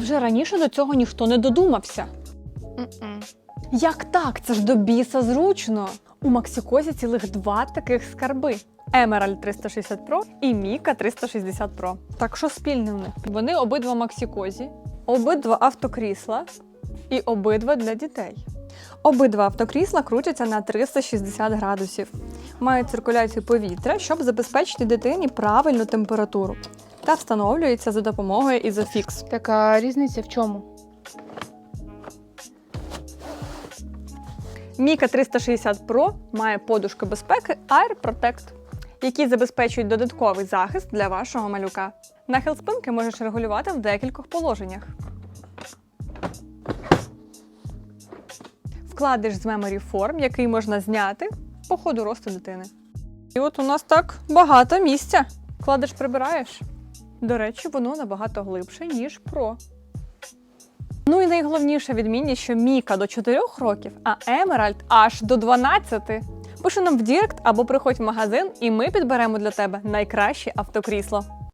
Невже раніше до цього ніхто не додумався? М-м. Як так? Це ж до біса зручно. У Максикозі цілих два таких скарби: Emerald 360 Pro і Mika 360 Pro. Так що спільне в них? Вони обидва Максикозі, обидва автокрісла і обидва для дітей. Обидва автокрісла крутяться на 360 градусів, мають циркуляцію повітря, щоб забезпечити дитині правильну температуру. Та встановлюється за допомогою Isofix. Така різниця в чому? Міка 360 Pro має подушку безпеки Air Protect, які забезпечують додатковий захист для вашого малюка. Нахил спинки можеш регулювати в декількох положеннях. Вкладиш з Memory Form, який можна зняти по ходу росту дитини. І от у нас так багато місця. Кладеш, прибираєш. До речі, воно набагато глибше, ніж Pro. Ну і найголовніша відмінність, що Міка до 4 років, а Емеральд аж до 12. Пиши нам в Дірект або приходь в магазин, і ми підберемо для тебе найкраще автокрісло.